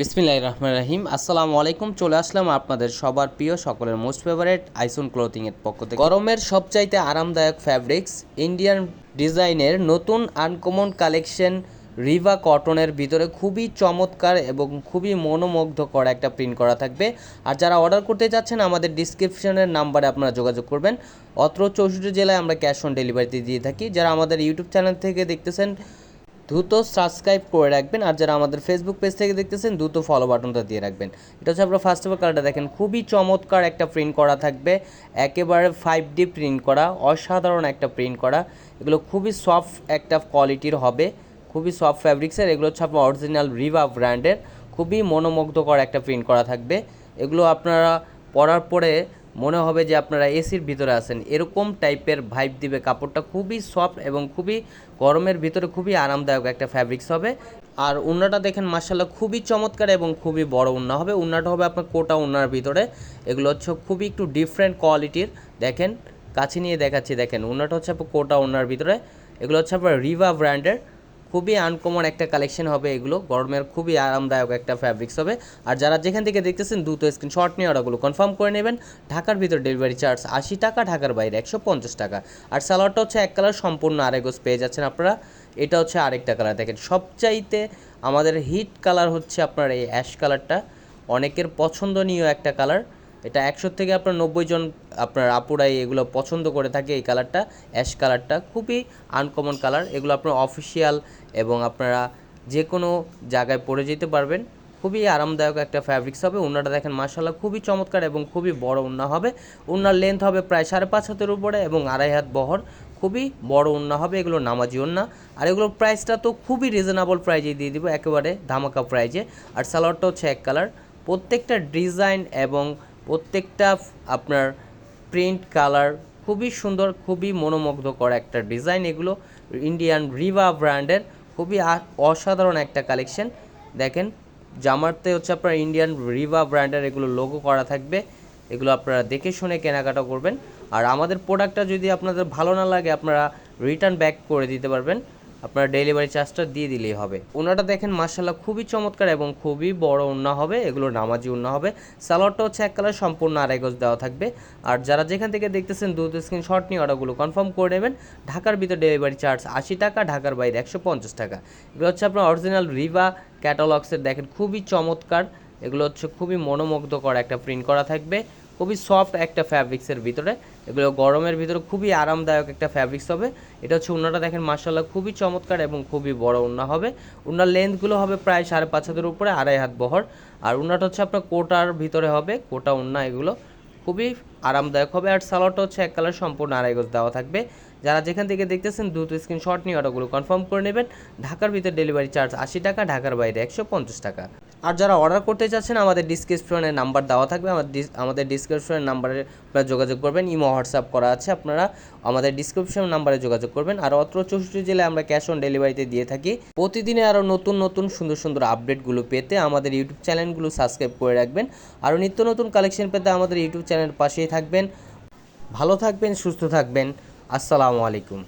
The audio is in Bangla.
বিসমিল্লাহ রহমান রাহিম। আসসালামু আলাইকুম। চলে আসলাম আপনাদের সবার প্রিয় সকলের মোস্ট ফেভারেট আইসন ক্লোথিং এর পক্ষ থেকে। গরমের সবচাইতে আরামদায়ক ফ্যাব্রিক্স ইন্ডিয়ান ডিজাইনের নতুন আনকমন কালেকশন রিভা কটনের ভিতরে খুবই চমৎকার এবং খুবই মনোমুগ্ধকর একটা প্রিন্ট করা থাকবে। আর যারা অর্ডার করতে যাচ্ছেন, আমাদের ডিসক্রিপশনের নাম্বারে আপনারা যোগাযোগ করবেন। অত্র চৌষট্টি জেলায় আমরা ক্যাশ অন ডেলিভারিতে দিয়ে থাকি। যারা আমাদের ইউটিউব চ্যানেল থেকে দেখতেছেন দ্রুত সাবস্ক্রাইব করে রাখবেন। আর যারা আমাদের ফেসবুক পেজ থেকে দেখতেছেন, দ্রুত ফলো বাটনটা দিয়ে রাখবেন। এটা হচ্ছে আপনার ফার্স্ট অফ অল কালারটা দেখেন, খুবই চমৎকার একটা প্রিন্ট করা থাকবে। একেবারে ফাইভ ডি প্রিন্ট করা, অসাধারণ একটা প্রিন্ট করা। এগুলো খুবই সফট একটা কোয়ালিটির হবে। খুবই সফট ফ্যাব্রিক্সের এগুলো হচ্ছে আপনার অরিজিনাল রিভা ব্র্যান্ডের খুবই মনোমুগ্ধকর একটা প্রিন্ট করা থাকবে। এগুলো আপনারা পরার পরে মনে হবে যে আপনারা এসির ভিতরে আছেন। এরকম টাইপের ভাইব দিবে। কাপড়টা খুবই সফট এবং খুবই গরমের ভিতরে খুবই আরামদায়ক একটা ফ্যাব্রিক্স হবে। আর উন্নাটা দেখেন মার্শাল্লাহ খুবই চমৎকার এবং খুবই বড় উন্না হবে। উন্নাটা হবে আপনার কোটা উন্নার ভিতরে। এগুলো হচ্ছে খুবই একটু ডিফারেন্ট কোয়ালিটির দেখেন, কাছে নিয়ে দেখাচ্ছি, দেখেন, উন্নাটা হচ্ছে আপনার কোটা উন্নার ভিতরে। এগুলো হচ্ছে আপনার রিভা ব্র্যান্ডের খুবই আনকমন একটা কালেকশন হবে এগুলো। গরমের খুবই আরামদায়ক একটা ফ্যাব্রিক্স হবে। আর যারা যেখান থেকে দেখতেছেন, দ্রুত স্ক্রিনশট নিয়ে অর্ডারগুলো কনফার্ম করে নেবেন। ঢাকার ভিতর ডেলিভারি চার্জ আশি টাকা, ঢাকার বাইরে একশো পঞ্চাশ টাকা। আর সালোয়ারটা হচ্ছে এক কালার সম্পূর্ণ আরেকগোজ পেয়ে যাচ্ছেন আপনারা। এটা হচ্ছে আরেকটা কালার দেখেন। সবচাইতে আমাদের হিট কালার হচ্ছে আপনার এই অ্যাশ কালারটা অনেকের পছন্দনীয় একটা কালার এটা একশো থেকে আপনার নব্বই জন আপনার আপুরাই এগুলো পছন্দ করে থাকে এই কালারটা অ্যাশ কালারটা, খুবই আনকমন কালার। এগুলো আপনার অফিসিয়াল এবং আপনারা যে কোনো জায়গায় পরে যেতে পারবেন। খুবই আরামদায়ক একটা ফ্যাব্রিক্স হবে। উন্নাটা দেখেন মাসাল্লাহ খুবই চমৎকার এবং খুবই বড় উন্না হবে। উন্নার লেন্থ হবে প্রায় সাড়ে পাঁচ হাতের উপরে এবং আড়াই হাত বহর। খুবই বড় উন্না হবে, এগুলো নামাজি উন্না আর এগুলোর প্রাইসটা তো খুবই রিজনেবল প্রাইজে দিয়ে দিব, একেবারে ধামাকা প্রাইজে আর সালোয়ারটা হচ্ছে এক কালার। প্রত্যেকটা ডিজাইন এবং প্রত্যেকটা আপনার প্রিন্ট কালার খুবই সুন্দর, খুবই মনোমুগ্ধকর একটা ডিজাইন এগুলো ইন্ডিয়ান রিভা ব্র্যান্ডের খুবই অসাধারণ একটা কালেকশন দেখেন জামারতে হচ্ছে আপনার ইন্ডিয়ান রিভা ব্র্যান্ডের এগুলো লোগো করা থাকবে। এগুলো আপনারা দেখে শুনে কেনাকাটা করবেন। আর আমাদের প্রোডাক্টটা যদি আপনাদের ভালো না লাগে, আপনারা রিটার্ন ব্যাক করে দিতে পারবেন। আপনারা ডেলিভারি চার্জটা দিয়ে দিলেই হবে। ওনাটা দেখেন মার্শাল্লাহ খুবই চমৎকার এবং খুবই বড় উন্না হবে, এগুলো নামাজি উন্না হবে। সালোয়ারটা হচ্ছে এক কালার সম্পূর্ণ আড়াই গজ দেওয়া থাকবে। আর যারা যেখান থেকে দেখতেছেন, দ্রুত স্ক্রিন শট নিয়ে অর্ডারগুলো কনফার্ম করে নেবেন। ঢাকার ভিতর ডেলিভারি চার্জ আশি টাকা, ঢাকার বাইরে একশো পঞ্চাশ টাকা। এগুলো হচ্ছে আপনার অরিজিনাল রিভা ক্যাটালগসের দেখেন খুবই চমৎকার। এগুলো হচ্ছে খুবই মনোমুগ্ধকর একটা প্রিন্ট করা থাকবে। খুবই সফট একটা ফ্যাব্রিক্সের ভিতরে। এগুলো গরমের ভিতরে খুবই আরামদায়ক একটা ফ্যাব্রিক্স হবে। এটা হচ্ছে উন্নাটা দেখেন মার্শাল্লাহ খুবই চমৎকার এবং খুবই বড় উন্না হবে। উন্নার লেন্থগুলো হবে প্রায় সাড়ে পাঁচ হাতের উপরে, আড়াই হাত বহর। আর উন্নাটা হচ্ছে আপনার কোটার ভিতরে হবে, কোটা উন্না এগুলো। খুবই আরামদায়ক হবে। আর সালোয়ারটা হচ্ছে এক কালার সম্পূর্ণ আড়াই গজ দেওয়া থাকবে। যারা যেখান থেকে দেখতেছেন, দ্রুত স্ক্রিনশট নিয়ে অর্ডারগুলো কনফার্ম করে নেবেন। ঢাকার ভিতরে ডেলিভারি চার্জ আশি টাকা, ঢাকার বাইরে একশো পঞ্চাশ টাকা। আর যারা অর্ডার করতে চাচ্ছেন, আমাদের ডিসক্রিপশনের নাম্বার দেওয়া থাকবে। আমাদের আমাদের ডিসক্রিপশনের নাম্বারে আপনারা যোগাযোগ করবেন। ইমো হোয়াটসঅ্যাপ করা আছে, আপনারা আমাদের ডিসক্রিপশন নাম্বারে যোগাযোগ করবেন। আর অত্র চৌষট্টি জেলায় আমরা ক্যাশ অন ডেলিভারিতে দিয়ে থাকি। প্রতিদিনে আরও নতুন নতুন, সুন্দর সুন্দর আপডেটগুলো পেতে আমাদের ইউটিউব চ্যানেলগুলো সাবস্ক্রাইব করে রাখবেন। আরও নিত্য নতুন কালেকশন পেতে আমাদের ইউটিউব চ্যানেল পাশেই থাকবেন। ভালো থাকবেন, সুস্থ থাকবেন। আসসালামু আলাইকুম।